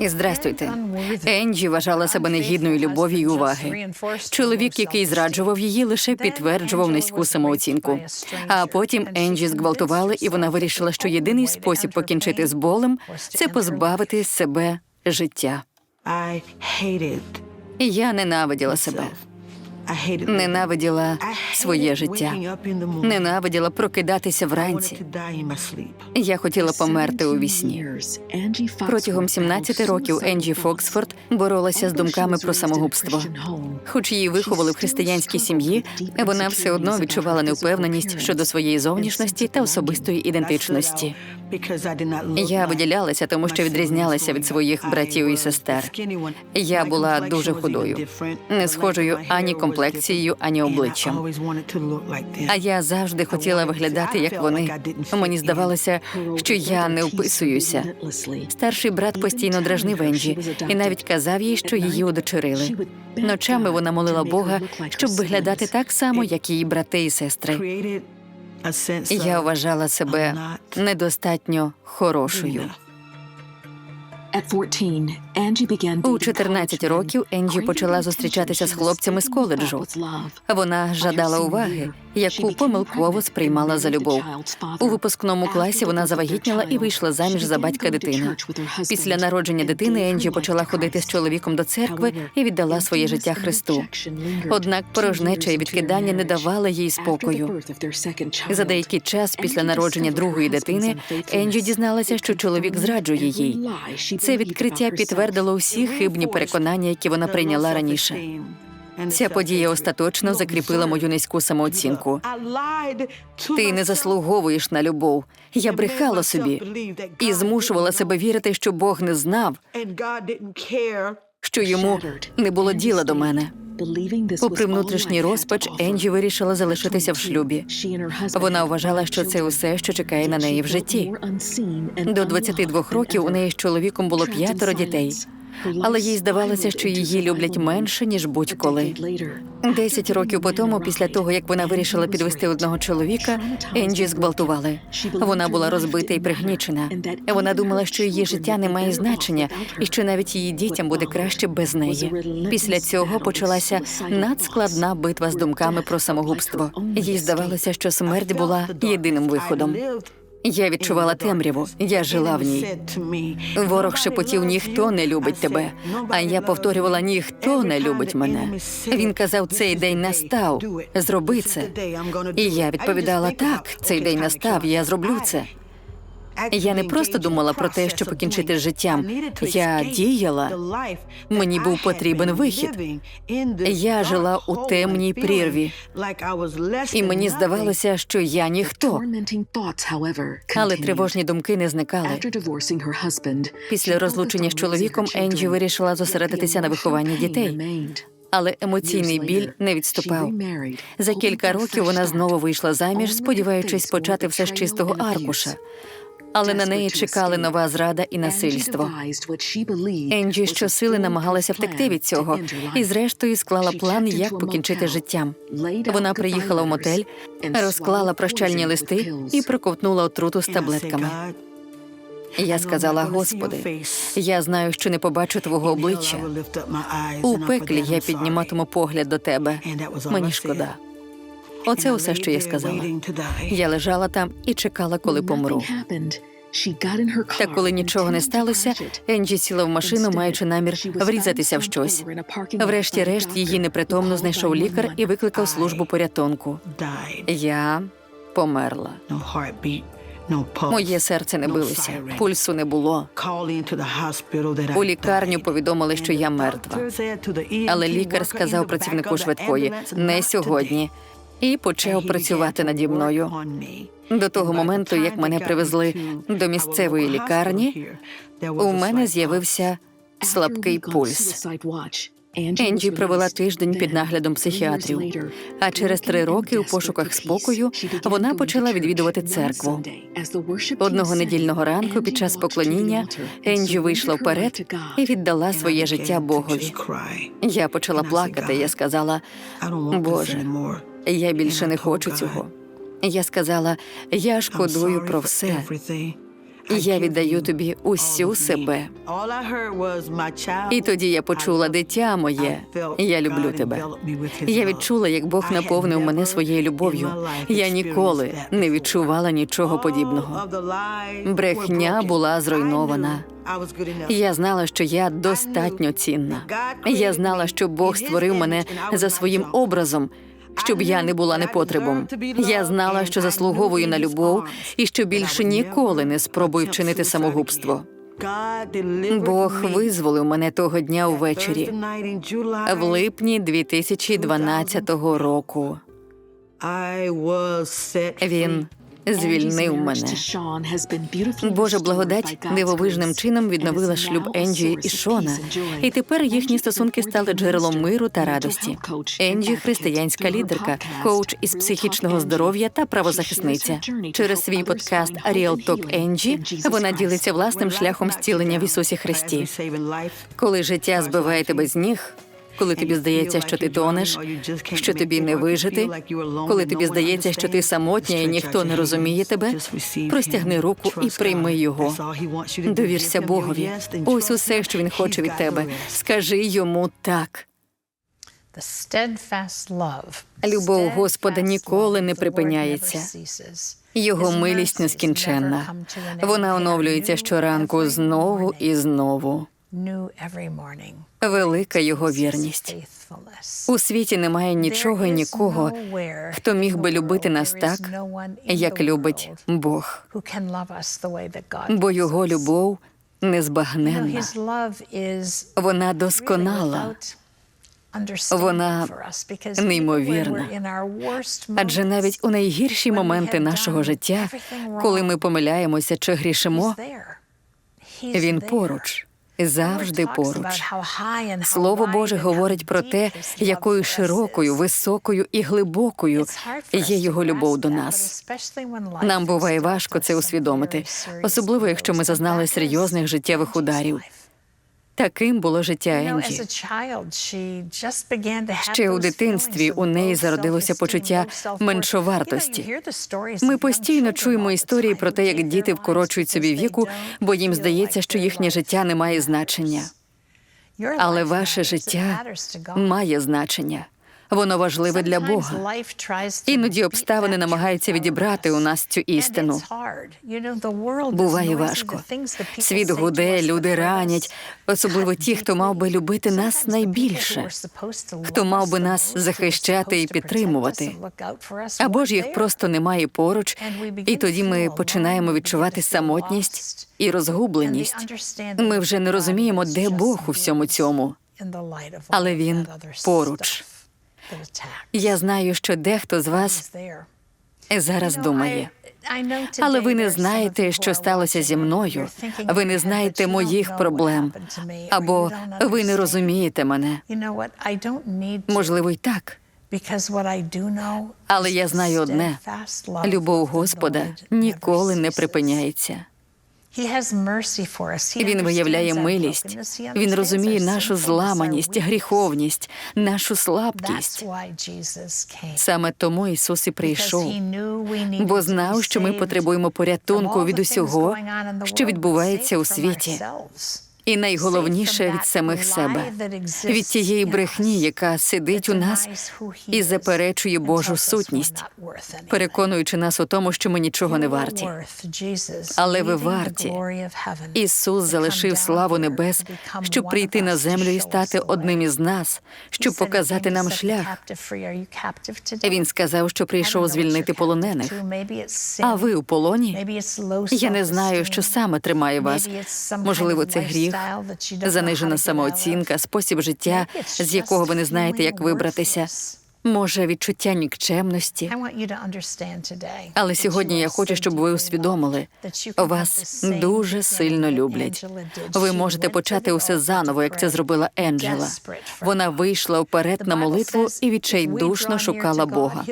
І здрастуйте. Енджі вважала себе негідною любові й уваги. Чоловік, який зраджував її, лише підтверджував низьку самооцінку. А потім Енджі зґвалтували, і вона вирішила, що єдиний спосіб покінчити з болем це позбавити себе життя. Я ненавиділа себе, ненавиділа своє життя, ненавиділа прокидатися вранці. Я хотіла померти у вісні. Протягом 17 років Енджі Фоксфорд боролася з думками про самогубство. Хоч її виховали в християнській сім'ї, вона все одно відчувала невпевненість щодо своєї зовнішності та особистої ідентичності. Я виділялася, тому що відрізнялася від своїх братів і сестер. Я була дуже худою, не схожою ані комплекцією, ані обличчям. А я завжди хотіла виглядати як вони. Мені здавалося, що я не вписуюся. Старший брат постійно дражнив Енджі і навіть казав їй, що її удочерили. Ночами вона молила Бога, щоб виглядати так само, як її брати і сестри. Я вважала себе недостатньо хорошою. У 14 років Енджі почала зустрічатися з хлопцями з коледжу. Вона жадала уваги, яку помилково сприймала за любов. У випускному класі вона завагітніла і вийшла заміж за батька дитини. Після народження дитини Енджі почала ходити з чоловіком до церкви і віддала своє життя Христу. Однак порожнеча і відкидання не давали їй спокою. За деякий час після народження другої дитини Енджі дізналася, що чоловік зраджує їй. Це відкриття підтвердило усі хибні переконання, які вона прийняла раніше. Ця подія остаточно закріпила мою низьку самооцінку. Ти не заслуговуєш на любов. Я брехала собі і змушувала себе вірити, що Бог не знав, що йому не було діла до мене. Попри внутрішній розпач, Енджі вирішила залишитися в шлюбі. Вона вважала, що це усе, що чекає на неї в житті. До 22 років у неї з чоловіком було п'ятеро дітей. Але їй здавалося, що її люблять менше ніж будь-коли. Десять років по тому, після того як вона вирішила підвести одного чоловіка, Енджі зґвалтували. Вона була розбита і пригнічена. Вона думала, що її життя не має значення, і що навіть її дітям буде краще без неї. Після цього почалася надскладна битва з думками про самогубство. Їй здавалося, що смерть була єдиним виходом. Я відчувала темряву, я жила в ній. Ворог шепотів ніхто не любить тебе. А я повторювала ніхто не любить мене. Він казав, цей день настав. Зроби це. І я відповідала так. Цей день настав. Я зроблю це. Я не просто думала про те, що покінчити з життям. Я діяла. Мені був потрібен вихід. Я жила у темній прірві. І мені здавалося, що я ніхто. Але тривожні думки не зникали. Після розлучення з чоловіком Енджі вирішила зосередитися на вихованні дітей. Але емоційний біль не відступав. За кілька років вона знову вийшла заміж, сподіваючись почати все з чистого аркуша. Але на неї чекали нова зрада і насильство. Енджі щосили намагалася втекти від цього, і зрештою склала план, як покінчити життям. Вона приїхала в мотель, розклала прощальні листи і проковтнула отруту з таблетками. Я сказала, Господи, я знаю, що не побачу твого обличчя. У пеклі я підніматиму погляд до тебе. Мені шкода. Оце усе, що я сказала. Я лежала там і чекала, коли помру. Та коли нічого не сталося, Енджі сіла в машину, маючи намір врізатися в щось. Врешті-решт її непритомно знайшов лікар і викликав службу порятунку. Я померла. Моє серце не билося, пульсу не було. У лікарню повідомили, що я мертва. Але лікар сказав працівнику швидкої не сьогодні, і почав працювати наді мною. До того моменту, як мене привезли до місцевої лікарні, у мене з'явився слабкий пульс. Енджі провела тиждень під наглядом психіатрів. А через три роки у пошуках спокою вона почала відвідувати церкву. Одного недільного ранку, під час поклоніння, Енджі вийшла вперед і віддала своє життя Богові. Я почала плакати. Я сказала: Боже, я більше не хочу цього. Я сказала: я шкодую про все. Я віддаю тобі усю себе. І тоді я почула дитя моє. Я люблю тебе. Я відчула, як Бог наповнив мене своєю любов'ю. Я ніколи не відчувала нічого подібного. Брехня була зруйнована. Я знала, що я достатньо цінна. Я знала, що Бог створив мене за своїм образом, щоб я не була непотребом. Я знала, що заслуговую на любов і що більше ніколи не спробую вчинити самогубство. Бог визволив мене того дня увечері, в липні 2012 року. Він звільнив мене. Божа благодать дивовижним чином відновила шлюб Енджі і Шона, і тепер їхні стосунки стали джерелом миру та радості. Енджі християнська лідерка, коуч із психічного здоров'я та правозахисниця. Через свій подкаст Real Talk Енджі вона ділиться власним шляхом зцілення в Ісусі Христі. Коли життя збиває тебе з ніг, коли тобі здається, що ти тонеш, що тобі не вижити, коли тобі здається, що ти самотня і ніхто не розуміє тебе, простягни руку і прийми його. Довірся Богові. Ось усе, що він хоче від тебе. Скажи йому так. Любов Господа ніколи не припиняється. Його милість нескінченна. Вона оновлюється щоранку знову і знову. Велика його вірність. У світі немає нічого і нікого, хто міг би любити нас так, як любить Бог. Бо його любов незбагненна. Вона досконала. Вона неймовірна. Адже навіть у найгірші моменти нашого життя, коли ми помиляємося чи грішимо, він поруч. Завжди поруч. Слово Боже говорить про те, якою широкою, високою і глибокою є його любов до нас. Нам буває важко це усвідомити, особливо якщо ми зазнали серйозних життєвих ударів. Таким було життя Енджі. Ще у дитинстві у неї зародилося почуття меншовартості. Ми постійно чуємо історії про те, як діти вкорочують собі віку, бо їм здається, що їхнє життя не має значення. Але ваше життя має значення. Воно важливе для Бога. Іноді обставини намагаються відібрати у нас цю істину. Буває важко. Світ гуде, люди ранять, особливо ті, хто мав би любити нас найбільше, хто мав би нас захищати і підтримувати. Або ж їх просто немає поруч, і тоді ми починаємо відчувати самотність і розгубленість. Ми вже не розуміємо, де Бог у всьому цьому. Але він поруч. Я знаю, що дехто з вас зараз думає. Але ви не знаєте, що сталося зі мною. Ви не знаєте моїх проблем. Або ви не розумієте мене. Можливо, й так. Але я знаю одне: Любов Господа ніколи не припиняється. Він виявляє милість. Він розуміє нашу зламаність, гріховність, нашу слабкість. Саме тому Ісус і прийшов, бо знав, що ми потребуємо порятунку від усього, що відбувається у світі. І найголовніше від самих себе, від тієї брехні, яка сидить у нас і заперечує Божу сутність, переконуючи нас у тому, що ми нічого не варті. Але ви варті. Ісус залишив славу небес, щоб прийти на землю і стати одним із нас, щоб показати нам шлях. Він сказав, що прийшов звільнити полонених. А ви у полоні? Я не знаю, що саме тримає вас. Можливо, це гріх, занижена самооцінка, спосіб життя, з якого ви не знаєте, як вибратися. Може, відчуття нікчемності. Але сьогодні я хочу, щоб ви усвідомили, вас дуже сильно люблять. Ви можете почати усе заново, як це зробила Енджела. Вона вийшла вперед на молитву і відчайдушно шукала Бога.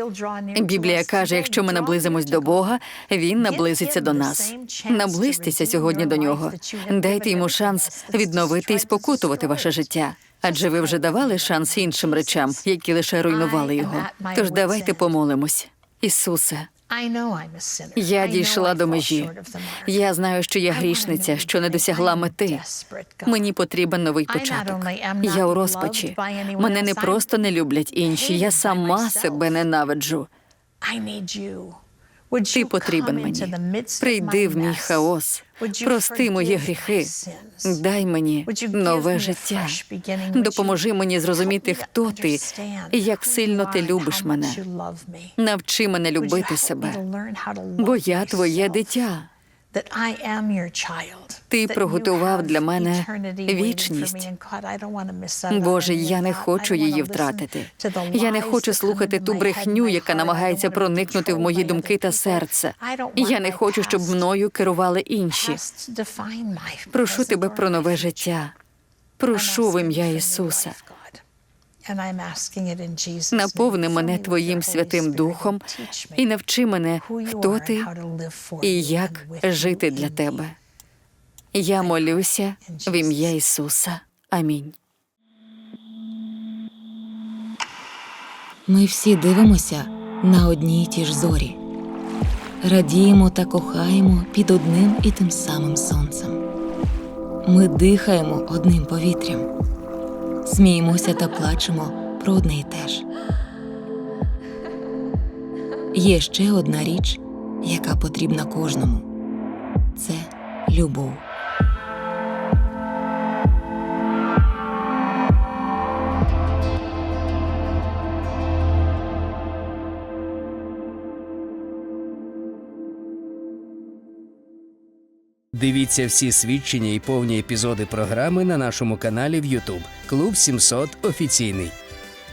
Біблія каже: якщо ми наблизимось до Бога, він наблизиться до нас. Наблизьтеся сьогодні до нього. Дайте йому шанс відновити і спокутувати ваше життя. Адже ви вже давали шанс іншим речам, які лише руйнували його. Тож давайте помолимось. Ісусе, Я дійшла до межі. Я знаю, що я грішниця, що не досягла мети. Мені потрібен новий початок. Я у розпачі. Мене не просто не люблять інші, я сама себе ненавиджу. Ти потрібен мені. Прийди в мій хаос. Прости мої гріхи. Дай мені нове життя. Допоможи мені зрозуміти, хто ти і як сильно ти любиш мене. Навчи мене любити себе, бо я твоє дитя. Ти приготував для мене вічність. Боже, я не хочу її втратити. Я не хочу слухати ту брехню, яка намагається проникнути в мої думки та серце. Я не хочу, щоб мною керували інші. Прошу тебе про нове життя. Прошу в ім'я Ісуса. Наповни мене Твоїм Святим Духом і навчи мене, хто ти і як жити для тебе. Я молюся в ім'я Ісуса. Амінь. Ми всі дивимося на одні й ті ж зорі, радіємо та кохаємо під одним і тим самим сонцем. Ми дихаємо одним повітрям, сміємося та плачемо про одне й те ж. Є ще одна річ, яка потрібна кожному це любов. Дивіться всі свідчення і повні епізоди програми на нашому каналі в YouTube Клуб 700 офіційний.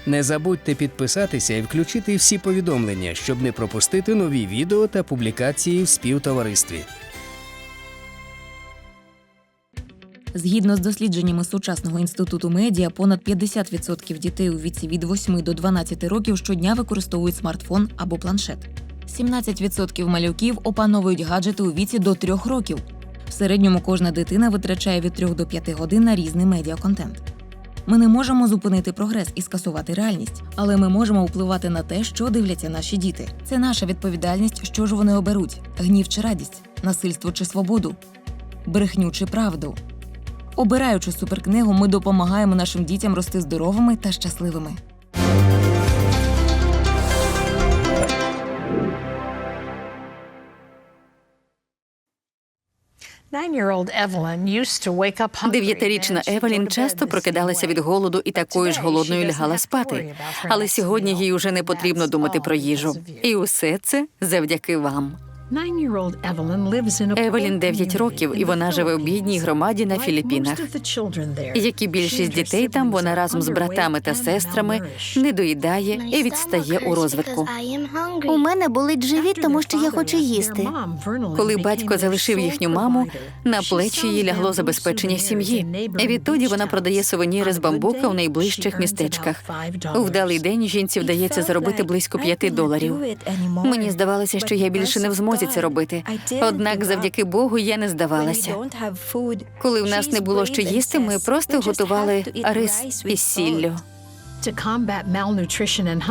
Не забудьте підписатися і включити всі повідомлення, щоб не пропустити нові відео та публікації в співтоваристві. Згідно з дослідженнями сучасного інституту медіа, понад 50% дітей у віці від 8 до 12 років щодня використовують смартфон або планшет. 17% малюків опановують гаджети у віці до 3 років. В середньому кожна дитина витрачає від 3 до 5 годин на різний медіаконтент. Ми не можемо зупинити прогрес і скасувати реальність, але ми можемо впливати на те, що дивляться наші діти. Це наша відповідальність, що ж вони оберуть: гнів чи радість, насильство чи свободу, брехню чи правду. Обираючи суперкнигу, ми допомагаємо нашим дітям рости здоровими та щасливими. Дев'ятирічна Евелін часто прокидалася від голоду і такою ж голодною лягала спати. Але сьогодні їй уже не потрібно думати про їжу. І усе це завдяки вам. Евелін 9 років, і вона живе в бідній громаді на Філіппінах. Як і більшість дітей там, вона разом з братами та сестрами не доїдає і відстає у розвитку. У мене болить живіт, тому що я хочу їсти. Коли батько залишив їхню маму, на плечі їй лягло забезпечення сім'ї. Відтоді вона продає сувеніри з бамбука в найближчих містечках. У вдалий день жінці вдається заробити близько п'яти доларів. Мені здавалося, що я більше не в змозі це робити. Однак, завдяки Богу, я не здавалася. Коли в нас не було що їсти, ми просто готували рис із сіллю.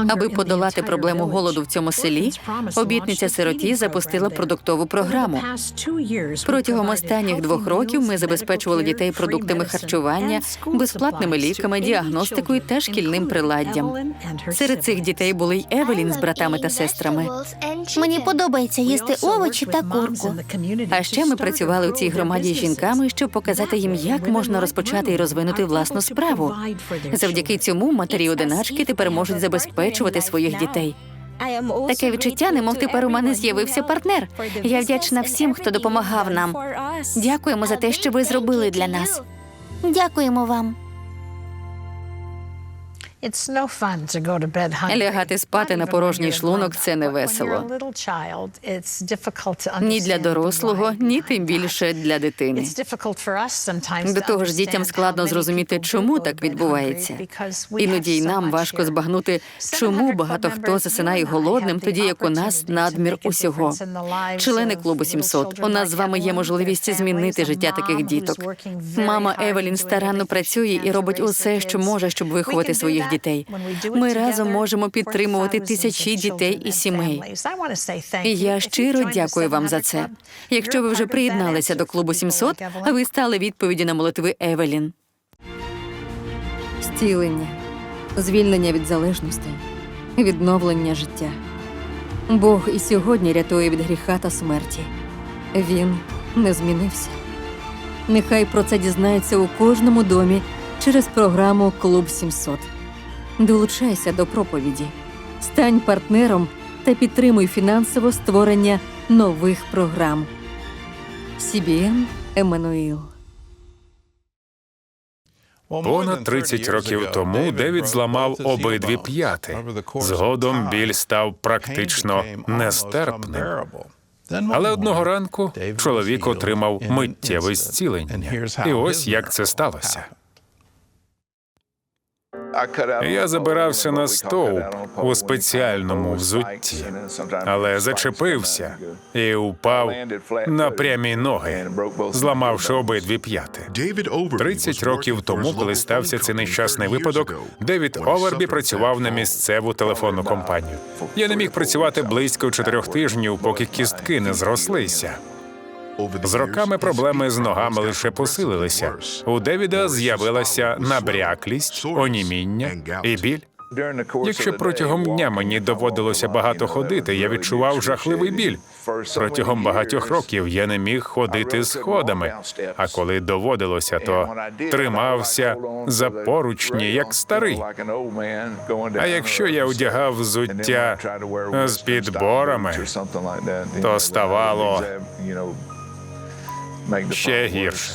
Аби подолати проблему голоду в цьому селі, обітниця сироті запустила продуктову програму. Протягом останніх двох років ми забезпечували дітей продуктами харчування, безплатними ліками, діагностикою та шкільним приладдям. Серед цих дітей були й Евелін з братами та сестрами. Мені подобається їсти овочі та курку. А ще ми працювали у цій громаді з жінками, щоб показати їм, як можна розпочати і розвинути власну справу. Завдяки цьому матері одиначки тепер можуть забезпечувати своїх дітей. Таке відчуття, немов тепер у мене з'явився партнер. Я вдячна всім, хто допомагав нам. Дякуємо за те, що ви зробили для нас. Дякуємо вам. Лягати спати на порожній шлунок це не весело. Ні для дорослого, ні тим більше для дитини. До того ж, дітям складно зрозуміти, чому так відбувається. Іноді й нам важко збагнути, чому багато хто засинає голодним, тоді як у нас надмір усього. Члени клубу 700, у нас з вами є можливість змінити життя таких діток. Мама Евелін старанно працює і робить усе, що може, щоб виховати своїх дітей. Ми разом можемо підтримувати тисячі дітей і сімей. І я щиро дякую вам за це. Якщо ви вже приєдналися до клубу 700, ви стали відповіді на молитви Евелін. Стілення, звільнення від залежностей, відновлення життя. Бог і сьогодні рятує від гріха та смерті. Він не змінився. Нехай про це дізнається у кожному домі через програму Клуб 700. Долучайся до проповіді, стань партнером та підтримуй фінансово створення нових програм. CBN Еммануїл. Понад 30 років тому Девід зламав обидві п'яти. Згодом біль став практично нестерпним. Але одного ранку чоловік отримав миттєве зцілення. І ось як це сталося. Я забирався на стовп у специальному взутті, але зачепився і упав на прямі ноги, зламавши обидві п'яти. 30 років тому, коли стався цей нещасний випадок, Девід Овербі працював на місцеву телефонну компанію. Я не міг працювати близько чотирьох тижнів, поки кістки не зрослися. З роками проблеми з ногами лише посилилися. У Девіда з'явилася набряклість, оніміння і біль. Якщо протягом дня мені доводилося багато ходити, я відчував жахливий біль. Протягом багатьох років я не міг ходити сходами. А коли доводилося, то тримався за поручні, як старий. А якщо я одягав взуття з підборами, то ставало ще гірше.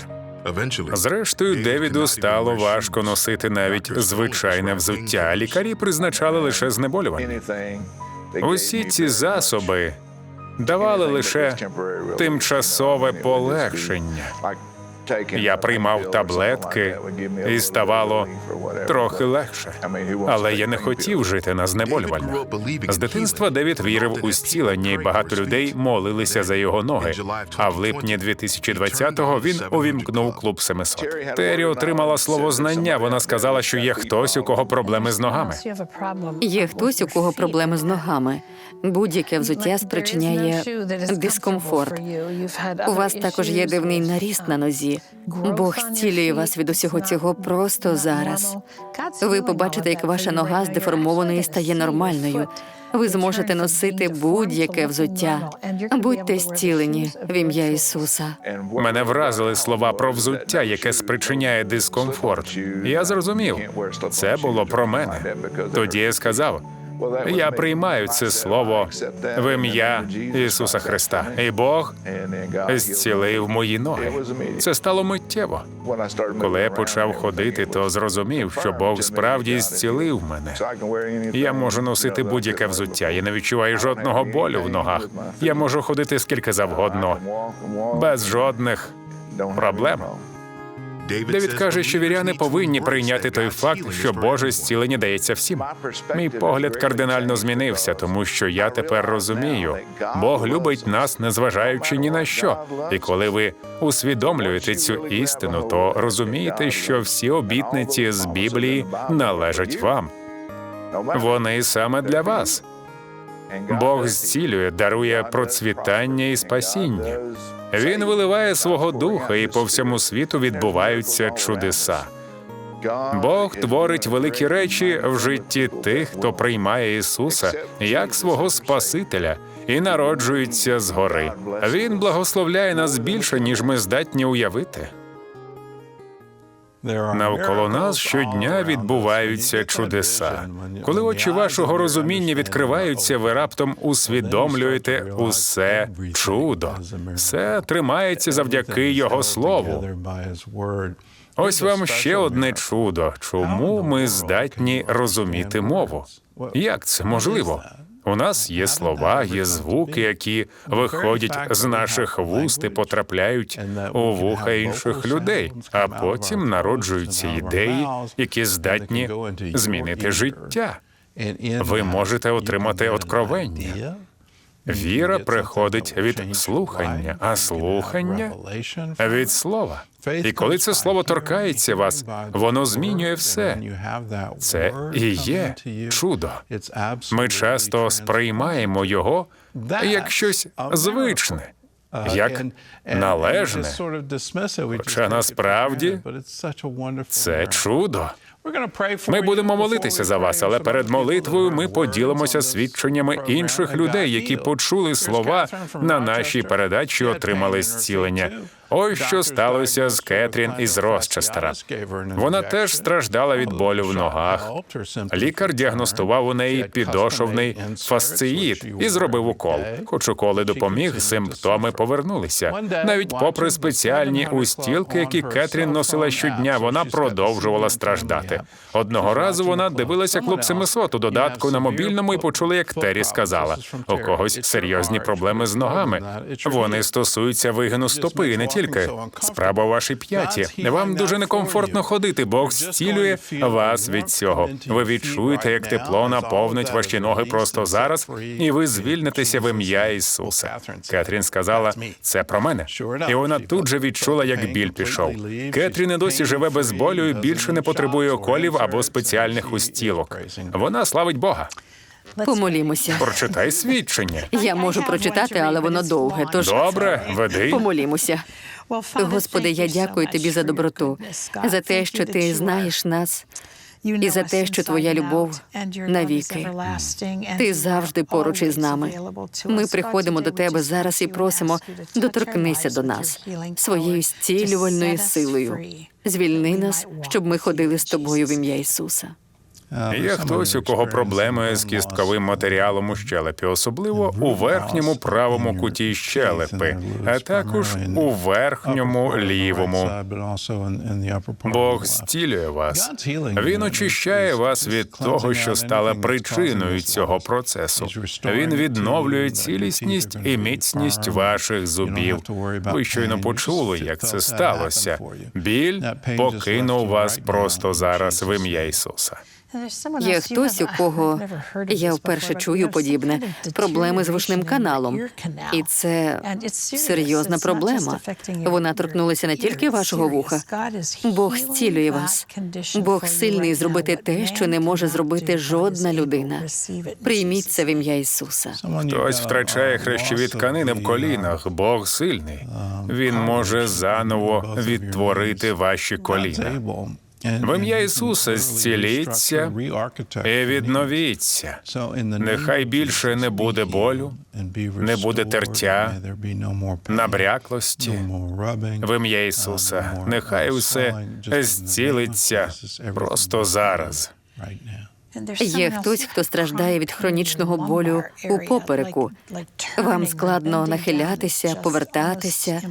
Зрештою, Девіду стало важко носити навіть звичайне взуття. Лікарі призначали лише знеболювання. Усі ці засоби давали лише тимчасове полегшення. Я приймав таблетки і ставало трохи легше. Але я не хотів жити на знеболювальне. З дитинства Девід вірив у зцілення, і багато людей молилися за його ноги. А в липні 2020-го він увімкнув клуб 700. Террі отримала слово знання. Вона сказала, що є хтось, у кого проблеми з ногами. Є хтось, у кого проблеми з ногами. Будь-яке взуття спричиняє дискомфорт. У вас також є дивний наріст на нозі. Бог зцілює вас від усього цього просто зараз. Ви побачите, як ваша нога з стає нормальною. Ви зможете носити будь-яке взуття. Будьте зцілені в ім'я Ісуса. Мене вразили слова про взуття, яке спричиняє дискомфорт. Я зрозумів, це було про мене. Тоді я сказав. Я приймаю це слово в ім'я Ісуса Христа, і Бог зцілив мої ноги. Це стало миттєво. Коли я почав ходити, то зрозумів, що Бог справді зцілив мене. Я можу носити будь-яке взуття. Я не відчуваю жодного болю в ногах. Я можу ходити скільки завгодно, без жодних проблем. Девід каже, що віряни повинні прийняти той факт, що Боже зцілення дається всім. Мій погляд кардинально змінився, тому що я тепер розумію, Бог любить нас, незважаючи ні на що. І коли ви усвідомлюєте цю істину, то розумієте, що всі обітниці з Біблії належать вам. Вони саме для вас. Бог зцілює, дарує процвітання і спасіння. Він виливає свого духа, і по всьому світу відбуваються чудеса. Бог творить великі речі в житті тих, хто приймає Ісуса як свого Спасителя і народжується згори. Він благословляє нас більше, ніж ми здатні уявити. Навколо нас щодня відбуваються чудеса. Коли очі вашого розуміння відкриваються, ви раптом усвідомлюєте усе чудо. Все тримається завдяки його слову. Ось вам ще одне чудо. Чому ми здатні розуміти мову? Як це можливо? У нас є слова, є звуки, які виходять з наших вуст і потрапляють у вуха інших людей, а потім народжуються ідеї, які здатні змінити життя. Ви можете отримати откровення. Віра приходить від слухання, а слухання від слова. І коли це слово торкається вас, воно змінює все. Це і є чудо. Ми часто сприймаємо його як щось звичне, як належне. Хоча насправді це чудо. Ми будемо молитися за вас, але перед молитвою ми поділимося свідченнями інших людей, які почули слова на нашій передачі, і отримали зцілення. Ось що сталося з Кетрін із Росчестера. Вона теж страждала від болю в ногах. Лікар діагностував у неї підошовний фасциїт і зробив укол. Хоч уколи допоміг, симптоми повернулися. Навіть попри спеціальні устілки, які Кетрін носила щодня, вона продовжувала страждати. Одного разу вона дивилася клуб 700 у додатку на мобільному і почула, як Террі сказала: у когось серйозні проблеми з ногами. Вони стосуються вигину стопи, не тільки справа у вашій п'яті. Вам дуже некомфортно ходити. Бог зцілює вас від цього. Ви відчуєте, як тепло наповнить ваші ноги просто зараз, і ви звільнитеся в ім'я Ісуса. Кетрін сказала, це про мене. І вона тут же відчула, як біль пішов. Кетрін і досі живе без болю і більше не потребує околів або спеціальних устілок. Вона славить Бога. Помолімося. Прочитай свідчення. Я можу прочитати, але воно довге. Тож Добре, веди. помолімося. Господи, я дякую тобі за доброту, за те, що ти знаєш нас, і за те, що твоя любов навіки. ти завжди поруч із нами. Ми приходимо до тебе зараз і просимо, доторкнися до нас своєю зцілювальною силою. Звільни нас, щоб ми ходили з тобою в ім'я Ісуса. Є хтось, у кого проблеми з кістковим матеріалом у щелепі, особливо у верхньому правому куті щелепи, а також у верхньому лівому. Бог зцілює вас. Він очищає вас від того, що стало причиною цього процесу. Він відновлює цілісність і міцність ваших зубів. Ви щойно почули, як це сталося. Біль покинув вас просто зараз в ім'я Ісуса. Є хтось, у кого я вперше чую подібне проблеми з вушним каналом, і це серйозна проблема. Вона торкнулася не тільки вашого вуха. Бог зцілює вас. Бог сильний зробити те, що не може зробити жодна людина. Прийміть це в ім'я Ісуса. Хтось втрачає хрещові тканини в колінах. Бог сильний. Він може заново відтворити ваші коліна. В ім'я Ісуса зціліться і відновіться. Нехай більше не буде болю, не буде тертя, набряклості. В ім'я Ісуса. Нехай усе зцілиться просто зараз. Є хтось, хто страждає від хронічного болю у попереку. Вам складно нахилятися, повертатися.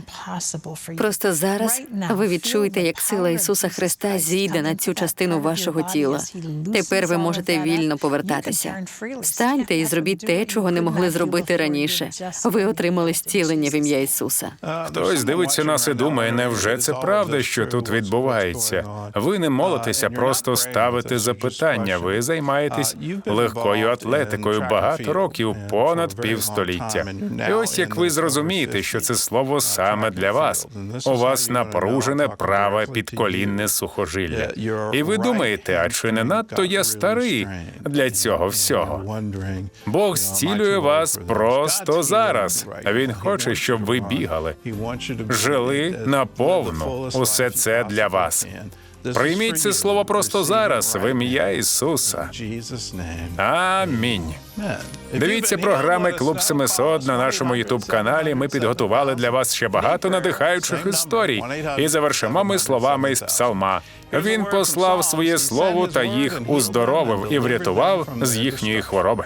Просто зараз ви відчуєте, як сила Ісуса Христа зійде на цю частину вашого тіла. Тепер ви можете вільно повертатися. Встаньте і зробіть те, чого не могли зробити раніше. Ви отримали зцілення в ім'я Ісуса. Хтось дивиться нас і думає, невже це правда, що тут відбувається? Ви не молитеся, просто ставите запитання. Ви займаєтесь легкою атлетикою багато років, понад півстоліття. І ось як ви зрозумієте, що це слово саме для вас. У вас напружене праве підколінне сухожилля. І ви думаєте, а чи не надто я старий для цього всього? Бог зцілює вас просто зараз. Він хоче, щоб ви бігали, жили наповну. Усе це для вас. Прийміть це слово просто зараз в ім'я Ісуса. Амінь. Дивіться програми Клуб 700 на нашому Ютуб каналі. Ми підготували для вас ще багато надихаючих історій. І завершимо ми словами із псалма. Він послав своє слово та їх уздоровив і врятував з їхньої хвороби.